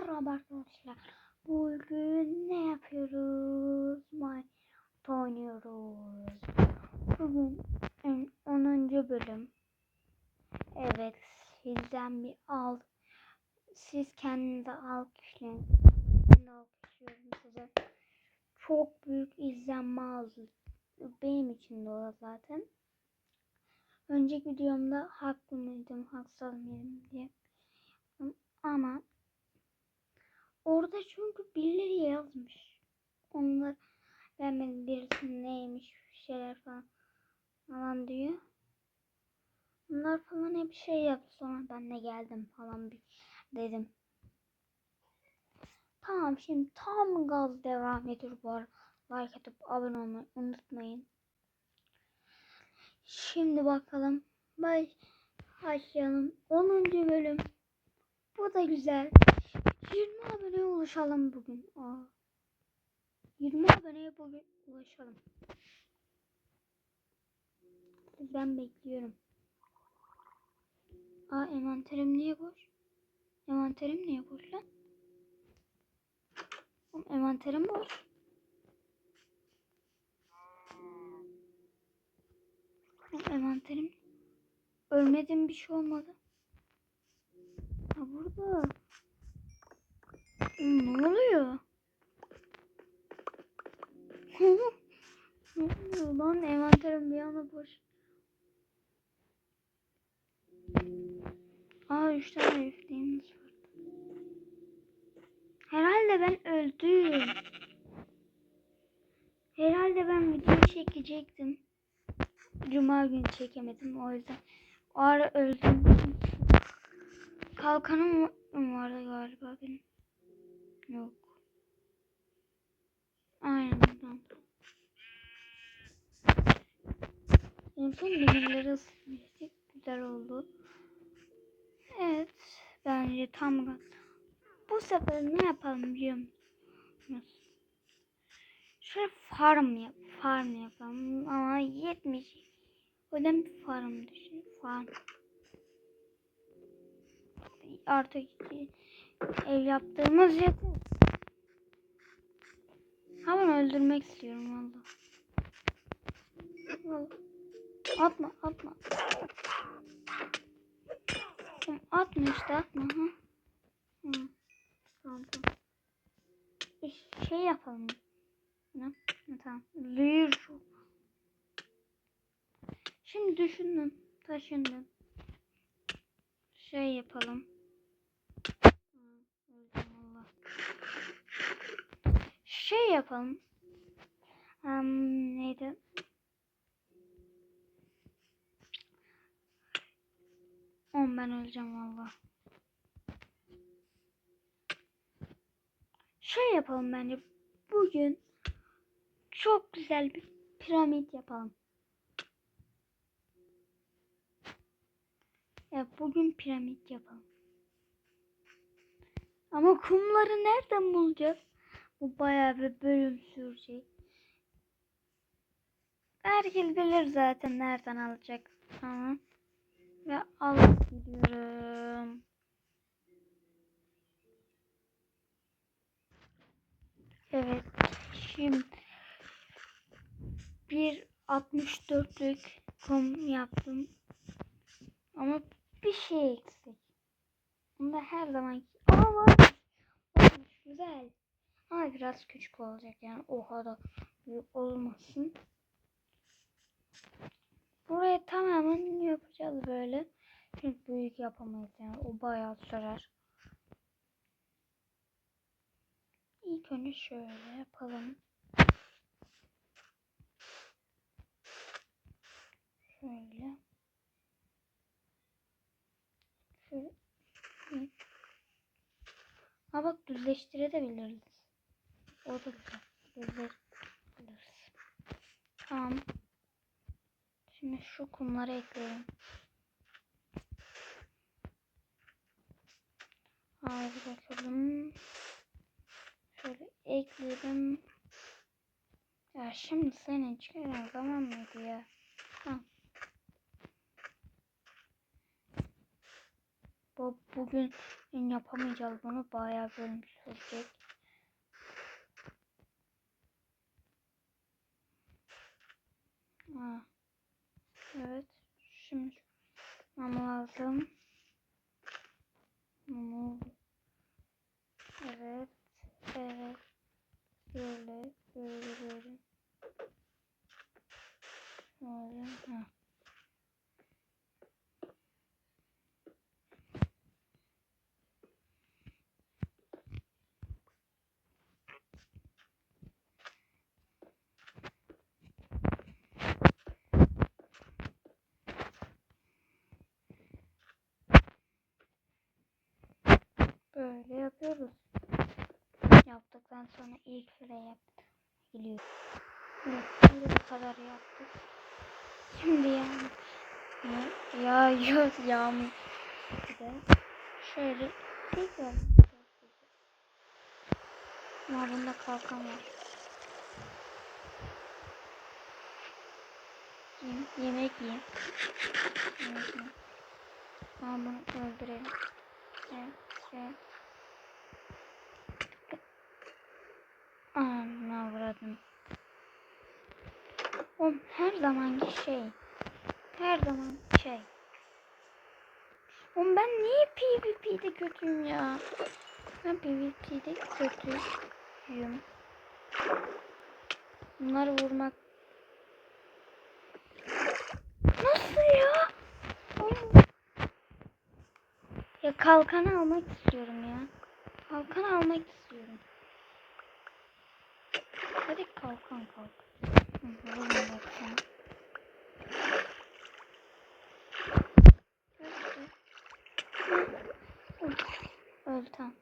Merhaba arkadaşlar. Bugün ne yapıyoruz? Minecraft oynuyoruz. Bugün 10. bölüm. Evet, sizden bir al. Siz kendinize alkışlayın. Ben alkışlıyorum size. Çok büyük izlenme aldı. Benim için de o zaten. Önceki videomda haklı mıydım, haksız mıydım diye. Ama orada çünkü birileri yazmış. Onlar vermedi birisi neymiş bir şeyler falan falan diyor. Bunlar falan hep şey yaptı sonra ben de geldim falan bir dedim. Tamam şimdi tam gaz devam ediyor bu arada. Like atıp abone olmayı unutmayın. Şimdi bakalım. Baş, başlayalım. 10. bölüm. Bu da güzel. 20 aboneye ulaşalım bugün. Aa. 20 aboneye bugün ulaşalım. Ben bekliyorum. Aa envanterim niye boş? Envanterim niye boş lan? Envanterim boş. Envanterim ölmedim bir şey olmadı. Ha burada. Ne oluyor? ne oluyor lan envanterim bir anda boş. Aa üç tane üfleyimiz var. Herhalde ben öldüm. Herhalde ben video çekecektim. Cuma günü çekemedim o yüzden. O ara öldüm. Kalkanım vardı galiba benim. Yok. Aynen. En son demirleri ısıtmıştık. Güzel oldu. Evet. Bence tam gaz. Bu sefer ne yapalım biliyor musunuz? Şöyle farm yap. Farm yapalım. Ama yetmeyecek. O yüzden bir farm düşün. Farm. Artık ev yaptığımız yeter. Ha ben öldürmek istiyorum valla. Atma atma. Atma işte atma. Hı. Tamam tamam. Şey yapalım. Ne? Ha, Tamam. Zehir. Şimdi düşündüm. Taşındım. Şey yapalım. Hı, öldüm valla. Şey yapalım. Um, neydi? On ben öleceğim valla. Şey yapalım bence. Bugün çok güzel bir piramit yapalım. Evet bugün piramit yapalım. Ama kumları nereden bulacağız? Bu bayağı bir bölüm sürecek. Herkes bilir zaten nereden alacak. Tamam. Ve alıp gidiyorum. Evet. Şimdi bir 64'lük kum yaptım. Ama bir şey eksik. Bunda her zaman Aa var. Güzel. Ama biraz küçük olacak yani o kadar büyük olmasın. Buraya tamamen yapacağız böyle. Çünkü büyük yapamayız yani o bayağı sürer. İlk önce şöyle yapalım. Şöyle. Şöyle. Ha bak düzleştirebiliriz. O da güzel. Tamam. Şimdi şu kumları ekleyelim. Haydi bakalım. Şöyle ekledim. Ya şimdi senin çıkaran zaman mıydı ya? Ha. Bu, bugün yapamayacağız bunu bayağı bölüm sürecek. Ha. Evet. Şimdi ama lazım. Evet. Evet. Böyle. Böyle böyle. Böyle. Ha. Böyle yapıyoruz. Yaptıktan sonra ilk yap. Geliyor. Evet, şimdi bu kadar yaptık. Şimdi yani ya, yağıyor yağmur. Şöyle tekrar Ama bunda kalkan var. Yiyeyim, yemek yiyeyim. Yemek yiyeyim. Ama bunu öldürelim. Evet, evet. Anam avradım. O her zamanki şey. Her zaman şey. Oğlum ben niye PvP'de kötüyüm ya? Ben PvP'de kötüyüm. Bunları vurmak Nasıl ya? Oğlum. Ya kalkan almak istiyorum ya. Kalkan almak istiyorum. Hadi kalkan kalk. Hı, Vurma bak sen. Öldü. Tamam.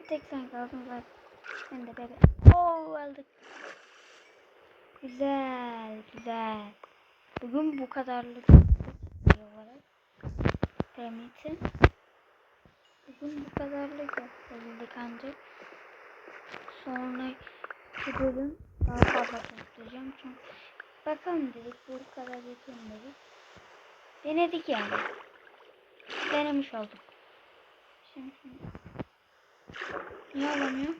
Bir tek sen kaldın zaten. Sen de bebe. Oo öldük. Güzel güzel. Bugün bu kadarlık olarak. Permit'i. Bugün bu kadarlık yapabildik ancak. Sonraki bölüm daha fazla toplayacağım çünkü bakalım dedik bu kadar yeterim dedik. Denedik yani. Denemiş olduk. Şimdi, şimdi. Niye alamıyor?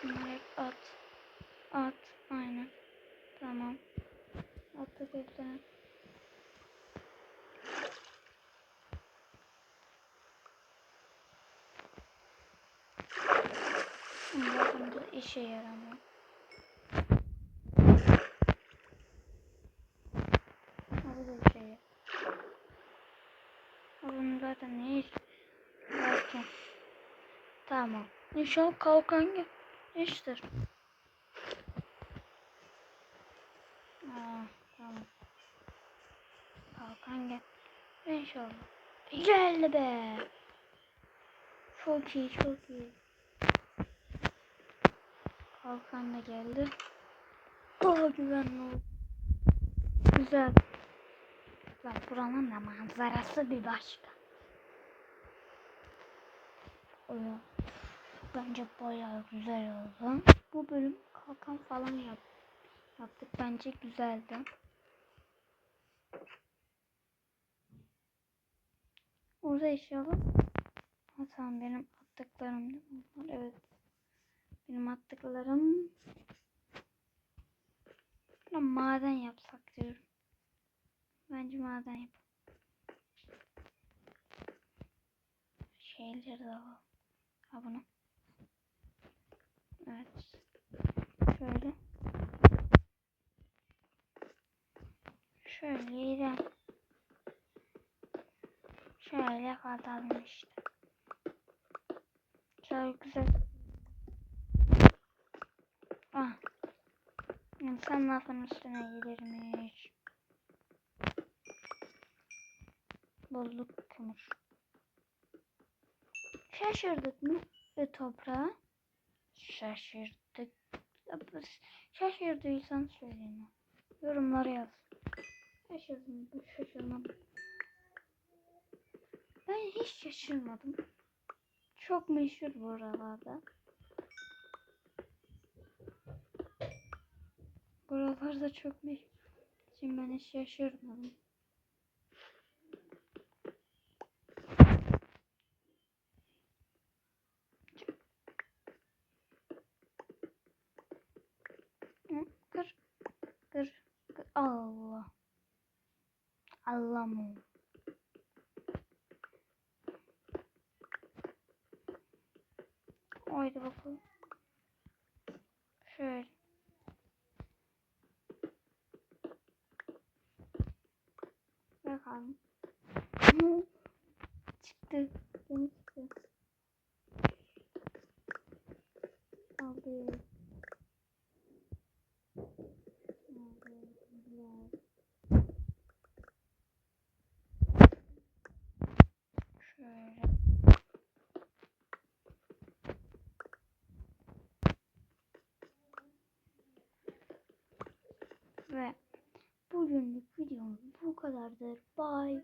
Şunları at. At. Aynen. Tamam. Attık hepsini. Zaten bu işe yaramıyor. Abi da bir şey. Bunun zaten ne iş? Zaten. Tamam. İnşallah kalkan geçtir. Aa, tamam. Kalkan gel. İnşallah. Geldi be. Çok iyi, çok iyi. Kalkan da geldi. Daha güvenli oldu. Güzel. Lan buranın da manzarası bir başka. O ya. Bence bayağı güzel oldu. Bu bölüm kalkan falan yap yaptık. Bence güzeldi. Orada inşallah. Ha, tamam benim attıklarım değil mi? Evet. Benim attıklarım. Buna maden yapsak diyorum. Bence maden yap. Şeyleri de var. Ha bunu. Evet. Şöyle. Şöyle iğren. Şöyle katalım işte. Şöyle güzel. Ah. İnsan lafın üstüne gelirmiş. Bulduk kömür. Şaşırdık mı e, toprağa? Şaşırdık. Şaşırdıysan söyleyin. Yorumlara yaz. Şaşırdım? Şaşırmadım. Ben hiç şaşırmadım. Çok meşhur bu Buralarda çökmek için ben hiç şaşırmadım. Kır, kır, kır. Allah. Allah'ım. Çıktı. Bye.